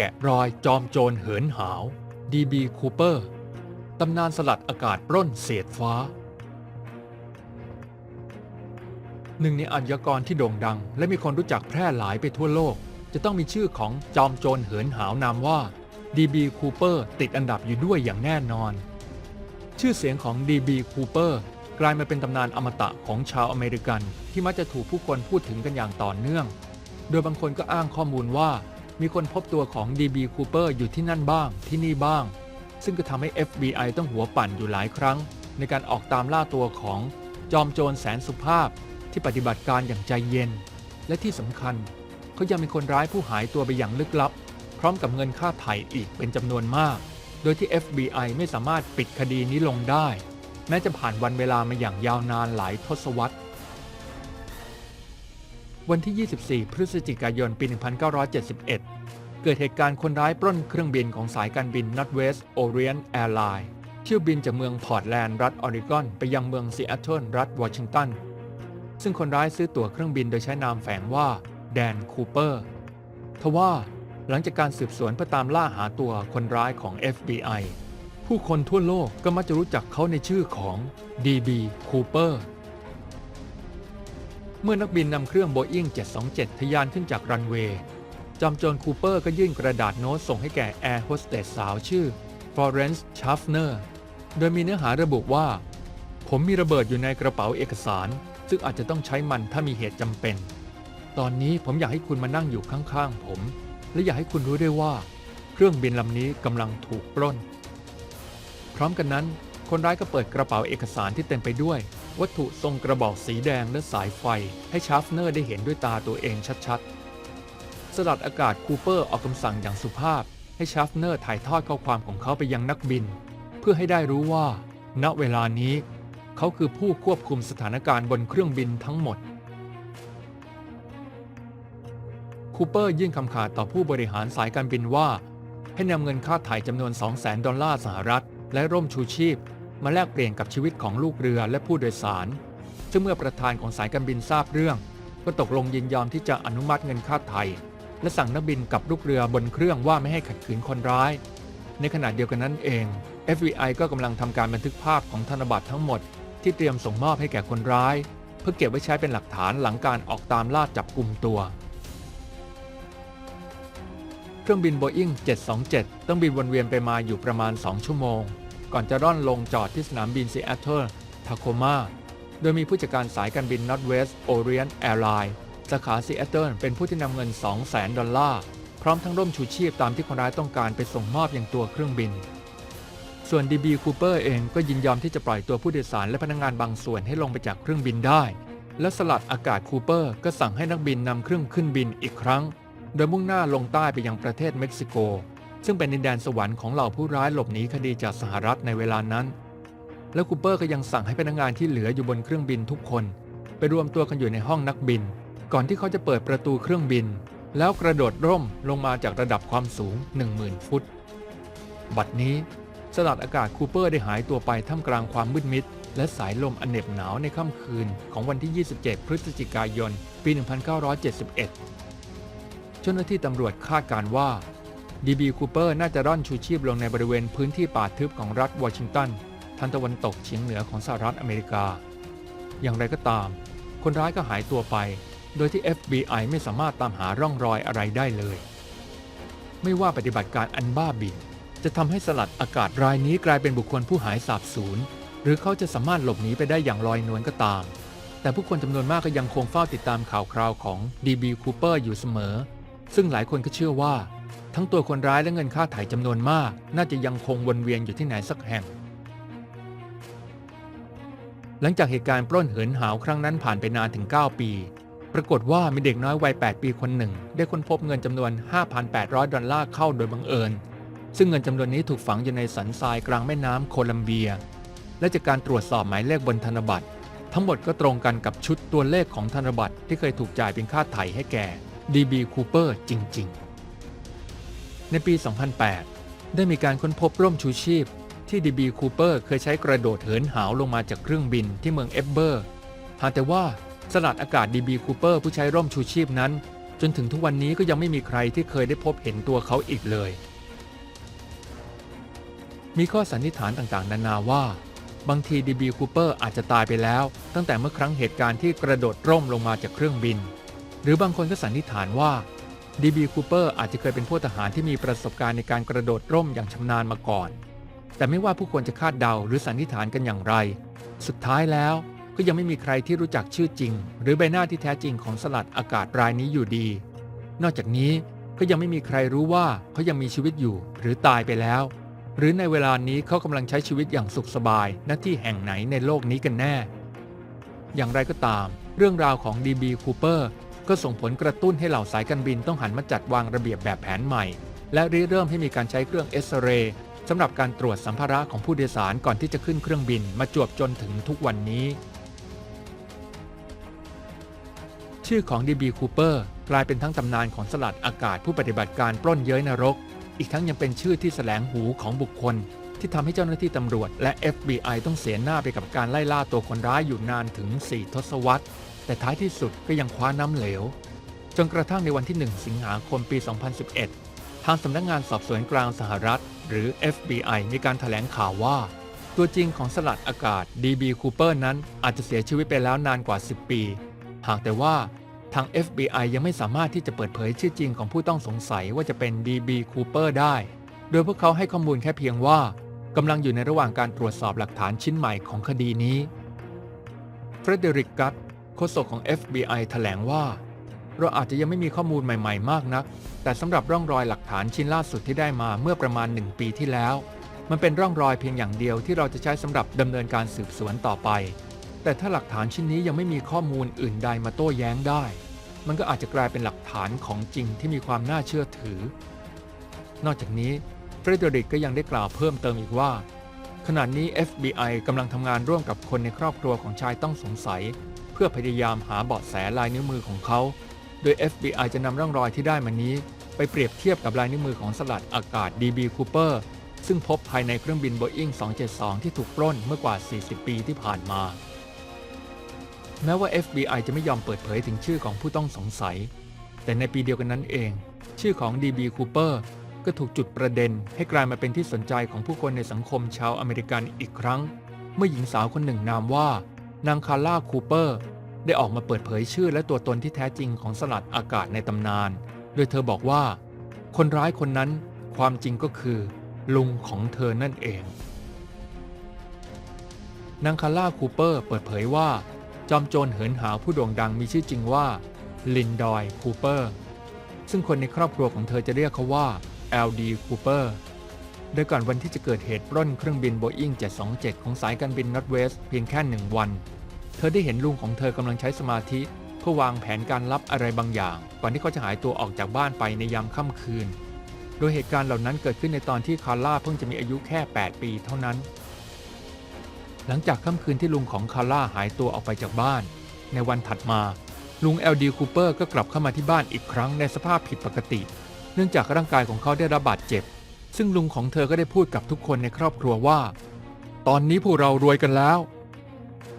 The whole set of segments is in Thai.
แกะรอยจอมโจรเหินหาว DB Cooper ตำนานสลัดอากาศปล้นเศษฟ้า หนึ่งในอาชญากรที่โด่งดัง และมีคนรู้จักแพร่หลายไปทั่วโลก จะต้องมีชื่อของจอมโจรเหินหาวนามว่า DB Cooper ติดอันดับอยู่ด้วยอย่างแน่นอน ชื่อเสียงของ DB Cooper กลายมาเป็นตำนานอมตะของชาวอเมริกัน ที่มักจะถูกผู้คนพูดถึงกันอย่างต่อเนื่อง โดยบางคนก็อ้างข้อมูลว่า มีคนพบตัวของ DB Cooper อยู่ที่นั่นบ้าง ที่นี่บ้าง ซึ่งก็ทำให้ FBI ต้องหัวปั่นอยู่หลายครั้ง ในการออกตามล่าตัวของจอมโจรแสนสุภาพที่ปฏิบัติการอย่างใจเย็น และที่สำคัญเขายังเป็นคนร้ายผู้หายตัวไปอย่างลึกลับ พร้อมกับเงินค่าไถ่อีกเป็นจำนวนมาก โดยที่ FBI ไม่สามารถปิดคดีนี้ลงได้ แม้จะผ่านวันเวลามาอย่างยาวนานหลายทศวรรษ วันที่ 24 พฤศจิกายน ปี 1971 เกิดเหตุการณ์คนร้ายปล้นเครื่องบินของสายการบิน Northwest Orient Airlines เที่ยวบินจากเมืองพอร์ตแลนด์รัฐออริกอน ไปยังเมืองซีแอตเทิลรัฐวอชิงตัน ซึ่งคนร้ายซื้อตั๋วเครื่องบินโดยใช้นามแฝงว่าแดนคูเปอร์ ทว่าหลังจากการสืบสวนเพื่อตามล่าหาตัวคนร้ายของ FBI ผู้คนทั่วโลกก็มักจะรู้จักเขาในชื่อของ DB Cooper เมื่อนักบินนำเครื่อง Boeing 727ทะยานขึ้นจากรันเวย์ จอมโจรคูเปอร์ก็ยื่นกระดาษโน้ตส่งให้แก่แอร์โฮสเตสสาวชื่อ Florence Schaffner โดยมีเนื้อหาระบุว่า ผมมีระเบิดอยู่ในกระเป๋าเอกสาร ซึ่งอาจจะต้องใช้มันถ้ามีเหตุจำเป็น ตอนนี้ผมอยากให้คุณมานั่งอยู่ข้างๆผม และอยากให้คุณรู้ด้วยว่า เครื่องบินลำนี้กำลังถูกปล้น พร้อมกันนั้น คนร้ายก็เปิดกระเป๋าเอกสารที่เต็มไปด้วย วัตถุทรงกระบอกสีแดงและสายไฟ ให้ชาฟเนอร์ได้เห็นด้วยตาตัวเองชัดๆ สลัดอากาศคูเปอร์ออกคำสั่งอย่างสุภาพ ให้ชาฟเนอร์ถ่ายทอดข้อความของเขาไปยังนักบิน เพื่อให้ได้รู้ว่า ณเวลานี้ เขาคือผู้ควบคุมสถานการณ์บนเครื่องบินทั้งหมดคูเปอร์ยื่นคำขาดต่อผู้บริหารสายการบินว่า ให้นำเงินค่าถ่ายจำนวน 200,000 ดอลลาร์สหรัฐ และร่มชูชีพ มาแลกเปลี่ยนกับชีวิตของลูกเรือและผู้โดยสาร ซึ่งเมื่อประธานของสายการบินทราบเรื่อง ก็ตกลงยินยอมที่จะอนุมัติเงินค่าไถ่และสั่งนักบินกับลูกเรือบนเครื่องว่าไม่ให้ขัดขืนคนร้าย ในขณะเดียวกันนั้นเอง FBI ก็กำลังทำการบันทึกภาพของธนบัตรทั้งหมด ที่เตรียมส่งมอบให้แก่คนร้าย เพื่อเก็บไว้ใช้เป็นหลักฐานหลังการออกตามล่าจับกลุ่มตัวเครื่องบิน Boeing 727 ต้องบินวนเวียนไปมาอยู่ประมาณ 2 ชั่วโมง ก่อนจะร่อนลงจอดที่สนามบินซีแอตเทิลทาโคมาโดยมีผู้จัดการสายการบิน Northwest Orient Airlines สาขาซีแอตเทิลเป็นผู้ที่นำเงิน 200,000 ดอลลาร์ พร้อมทั้งร่มชูชีพตามที่คนร้ายต้องการไปส่งมอบอย่างตัวเครื่องบิน ส่วน DB Cooper เองก็ยินยอมที่จะปล่อยตัวผู้โดยสารและพนักงานบางส่วนให้ลงไปจากเครื่องบินได้ และสลัดอากาศคูเปอร์ก็สั่งให้นักบินนำเครื่องขึ้นบินอีกครั้ง โดยมุ่งหน้าลงใต้ไปยังประเทศเม็กซิโก ซึ่งเป็นดินแดนสวรรค์ของเหล่าผู้ร้ายหลบหนีคดีจากสหรัฐในเวลานั้น และคูเปอร์ก็ยังสั่งให้พนักงานที่เหลืออยู่บนเครื่องบินทุกคน ไปรวมตัวกันอยู่ในห้องนักบิน ก่อนที่เขาจะเปิดประตูเครื่องบิน แล้วกระโดดร่มลงมาจากระดับความสูง 10,000 ฟุต บัดนี้สลัดอากาศคูเปอร์ได้หายตัวไปท่ามกลางความมืดมิด และสายลมอันเหน็บหนาวในค่ำคืนของวันที่ 27 พฤศจิกายน ปี 1971 เจ้าหน้าที่ตำรวจคาดการณ์ว่า DB Cooper น่าจะร่อนชูชีพลงในบริเวณพื้นที่ป่าทึบของรัฐวอชิงตันทางตะวันตกเฉียงเหนือของสหรัฐอเมริกา อย่างไรก็ตาม คนร้ายก็หายตัวไป โดยที่ FBI ไม่สามารถตามหาร่องรอยอะไรได้เลย ไม่ว่าปฏิบัติการอันบ้าบินจะทำให้สลัดอากาศรายนี้กลายเป็นบุคคลผู้หายสาบสูญหรือเขาจะสามารถหลบหนีไปได้อย่างลอยนวลก็ตาม แต่ผู้คนจำนวนมากก็ยังคงเฝ้าติดตามข่าวคราวของ DB Cooper อยู่เสมอ ซึ่งหลายคนก็เชื่อว่า ทั้งตัวคนร้ายและเงินค่าถ่ายจำนวนมาก น่าจะยังคงวนเวียนอยู่ที่ไหนสักแห่ง หลังจากเหตุการณ์ปล้นเหินหาวครั้งนั้นผ่านไปนานถึง 9 ปี ปรากฏว่ามีเด็กน้อยวัย 8 ปีคนหนึ่ง ได้ค้นพบเงินจำนวน 5,800 ดอลลาร์เข้าโดยบังเอิญ ซึ่งเงินจำนวนนี้ถูกฝังอยู่ในสันทรายกลางแม่น้ำโคลัมเบีย และจากการตรวจสอบหมายเลขบนธนบัตรทั้งหมดก็ตรงกันกับชุดตัวเลขของธนบัตรที่เคยถูกจ่ายเป็นค่าไถ่ให้แก่ DB Cooper จริง ๆ ในปี 2008 ได้มีการค้นพบร่มชูชีพ ที่ DB Cooper เคยใช้กระโดดเหินหาวลงมาจากเครื่องบินที่เมืองเอฟเบอร์หากแต่ว่าสลัดอากาศ DB Cooper ผู้ใช้ร่มชูชีพนั้น จนถึงทุกวันนี้ก็ยังไม่มีใครที่เคยได้พบเห็นตัวเขาอีกเลย มีข้อสันนิษฐานต่างๆ นานาว่า บางที DB Cooper อาจจะตายไปแล้ว ตั้งแต่เมื่อครั้งเหตุการณ์ที่กระโดดร่มลงมาจากเครื่องบิน หรือบางคนก็สันนิษฐานว่า DB Cooper อร์อาจจะเคยเป็นพลทหารที่มีประสบการณ์ในการกระโดดร่มอย่างชำนาญมาก่อน แต่ไม่ว่าผู้คนจะคาดเดาหรือสันนิษฐานกันอย่างไร สุดท้ายแล้วก็ยังไม่มีใครที่รู้จักชื่อจริง หรือใบหน้าที่แท้จริงของสลัดอากาศรายนี้อยู่ดี นอกจากนี้ก็ยังไม่มีใครรู้ว่าเขายังมีชีวิตอยู่หรือตายไปแล้ว หรือในเวลานี้เขากำลังใช้ชีวิตอย่างสุขสบายณที่แห่งไหนในโลกนี้กันแน่ อย่างไรก็ตาม เรื่องราวของ DB Cooper ก็ส่งผลกระตุ้นให้เหล่าสายการบินต้องหันมาจัดวางระเบียบแบบแผนใหม่ และริเริ่มให้มีการใช้เครื่องเอ็กซเรย์สำหรับการตรวจสัมภาระของผู้โดยสารก่อนที่จะขึ้นเครื่องบินมาจวบจนถึงทุกวันนี้ ชื่อของ DB Cooper กลายเป็นทั้งตำนานของสลัดอากาศผู้ปฏิบัติการปล้นเย้ยนรก อีกทั้งยังเป็นชื่อที่แสลงหูของบุคคล ที่ทำให้เจ้าหน้าที่ตำรวจและ FBI ต้องเสียหน้าไปกับการไล่ล่าตัวคนร้ายอยู่นานถึง 4 ทศวรรษ แต่ท้ายที่สุดก็ยังคว้าน้ำเหลว จนกระทั่งในวันที่ 1 สิงหาคมปี 2011 ทางสำนักงานสอบสวนกลางสหรัฐ หรือ FBI มีการถแถลงข่าวว่า ตัวจริงของสลัดอากาศ DB Cooper นั้นอาจจะเสียชีวิตไปแล้วนานกว่า 10 ปี หากแต่ว่าทาง FBI ยังไม่สามารถที่จะเปิดเผยชื่อจริงของผู้ต้องสงสัยว่าจะเป็น DB Cooper ได้ โดยพวกเขาให้ข้อมูลแค่เพียงว่ากำลังอยู่ในระหว่างการตรวจสอบหลักฐานชิ้นใหม่ของคดีนี้เฟรเดริกกัต โฆษกของ FBI แถลงว่า เราอาจจะยังไม่มีข้อมูลใหม่ๆ มากนัก แต่สำหรับร่องรอยหลักฐานชิ้นล่าสุดที่ได้มาเมื่อประมาณ 1 ปีที่แล้ว มันเป็นร่องรอยเพียงอย่างเดียวที่เราจะใช้สำหรับดำเนินการสืบสวนต่อไป แต่ถ้าหลักฐานชิ้นนี้ยังไม่มีข้อมูลอื่นใดมาโต้แย้งได้ มันก็อาจจะกลายเป็นหลักฐานของจริงที่มีความน่าเชื่อถือ นอกจากนี้เฟรเดริกก็ยังได้กล่าวเพิ่มเติมอีกว่าขณะนี้ FBI กำลังทำงานร่วมกับคนในครอบครัวของชายต้องสงสัย พื่อพยายามหาเบาะแสลายนิ้วมือของเขา โดย FBI จะนำร่องรอยที่ได้มานี้ ไปเปรียบเทียบกับลายนิ้วมือของสลัดอากาศ DB Cooper ซึ่งพบภายในเครื่องบิน Boeing 272 ที่ถูกปล้นเมื่อกว่า 40 ปีที่ผ่านมา แม้ว่า FBI จะไม่ยอมเปิดเผยถึงชื่อของผู้ต้องสงสัย แต่ในปีเดียวกันนั้นเอง ชื่อของ DB Cooper ก็ถูกจุดประเด็น ให้กลายมาเป็นที่สนใจของผู้คนในสังคมชาวอเมริกันอีกครั้ง เมื่อหญิงสาวคนหนึ่งนามว่า นางคาร่าคูเปอร์ ได้ออกมาเปิดเผยชื่อและตัวตนที่แท้จริงของสลัดอากาศในตำนาน โดยเธอบอกว่า คนร้ายคนนั้นความจริงก็คือ ลุงของเธอนั่นเอง นางคาร่าคูเปอร์เปิดเผยว่า จอมโจรเหินหาวผู้โด่งดังมีชื่อจริงว่า ลินดอยคูเปอร์ ซึ่งคนในครอบครัวของเธอจะเรียกเขาว่า LD Cooper โดยก่อนวันที่จะเกิดเหตุปล้นเครื่องบิน Boeing 727 ของสายการบิน Northwest เพียงแค่หนึ่งวัน เธอได้เห็นลุงของเธอกำลังใช้สมาธิ เพื่อวางแผนการลับอะไรบางอย่าง ก่อนที่เขาจะหายตัวออกจากบ้านไปในยามค่ำคืน โดยเหตุการณ์เหล่านั้นเกิดขึ้นในตอนที่คาร่าเพิ่งจะมีอายุแค่ 8 ปีเท่านั้น หลังจากค่ำคืนที่ลุงของคาร่าหายตัวออกไปจากบ้าน ในวันถัดมาลุง LD Cooper ก็กลับเข้ามาที่บ้านอีกครั้งในสภาพผิดปกติ เนื่องจากร่างกายของเขาได้รับบาดเจ็บ ซึ่งลุงของเธอก็ได้พูดกับทุกคนในครอบครัวว่า ตอนนี้พวกเรารวยกันแล้ว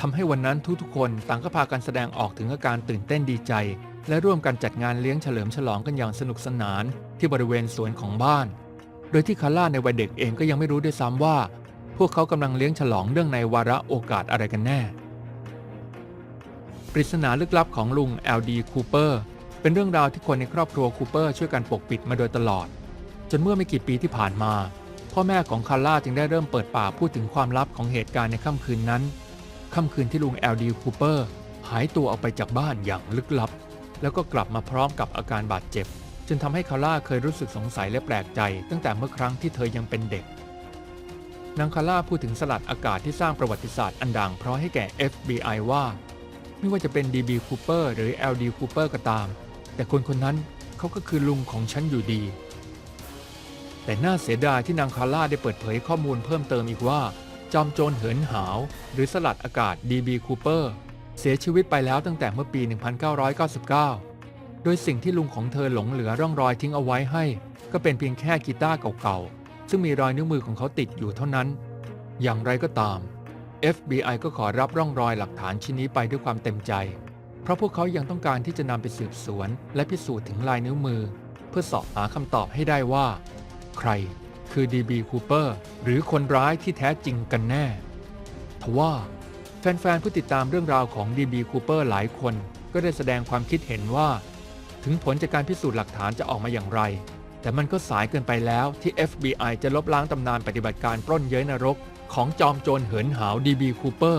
ทำให้วันนั้นทุกๆคนต่างก็พากันแสดงออกถึงอาการตื่นเต้นดีใจ และร่วมกันจัดงานเลี้ยงเฉลิมฉลองกันอย่างสนุกสนานที่บริเวณสวนของบ้าน โดยที่คาร่าในวัยเด็กเองก็ยังไม่รู้ด้วยซ้ำว่า พวกเขากำลังเลี้ยงฉลองเรื่องในวาระโอกาสอะไรกันแน่ ปริศนาลึกลับของลุง LD Cooper เป็นเรื่องราวที่คนในครอบครัวคูเปอร์ช่วยกันปกปิดมาโดยตลอด จนเมื่อไม่กี่ปีที่ผ่านมา พ่อแม่ของคาร่าจึงได้เริ่มเปิดปากพูดถึงความลับของเหตุการณ์ในค่ำคืนนั้น ค่ำคืนที่ลุง LD Cooper หายตัวออกไปจากบ้านอย่างลึกลับ แล้วก็กลับมาพร้อมกับอาการบาดเจ็บ จนทำให้คาร่าเคยรู้สึกสงสัยและแปลกใจ ตั้งแต่เมื่อครั้งที่เธอยังเป็นเด็กนางคาร่าพูดถึงสลัดอากาศที่สร้างประวัติศาสตร์อันดังเพราะให้แก่ FBI ว่า ไม่ว่าจะเป็น DB Cooper หรือ LD Cooper ก็ตาม แต่คนคนนั้นเขาก็คือลุงของฉันอยู่ดี แต่น่าเสียดายที่นางคาร่าได้เปิดเผยข้อมูลเพิ่มเติมอีกว่า จอมโจรเหินหาว หรือสลัดอากาศ DB Cooper เสียชีวิตไปแล้วตั้งแต่เมื่อปี 1999 โดยสิ่งที่ลุงของเธอหลงเหลือร่องรอยทิ้งเอาไว้ให้ ก็เป็นเพียงแค่กีตาร์เก่าๆ ซึ่งมีรอยนิ้วมือของเขาติดอยู่เท่านั้น อย่างไรก็ตาม FBI ก็ขอรับร่องรอยหลักฐานชิ้นนี้ไปด้วยความเต็มใจ เพราะพวกเขายังต้องการที่จะนำไปสืบสวน และพิสูจน์ถึงลายนิ้วมือ เพื่อสอบหาคำตอบให้ได้ว่า ใครคือ DB Cooper หรือคนร้ายที่แท้จริงกันแน่ ทว่าแฟนๆผู้ติดตามเรื่องราวของ DB Cooper หลายคนก็ได้แสดงความคิดเห็นว่า ถึงผลจากการพิสูจน์หลักฐานจะออกมาอย่างไร แต่มันก็สายเกินไปแล้วที่ FBI จะลบล้างตำนานปฏิบัติการปล้นเย้ยนรก ของจอมโจรเหินหาว DB Cooper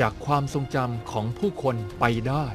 จากความทรงจำของผู้คนไปได้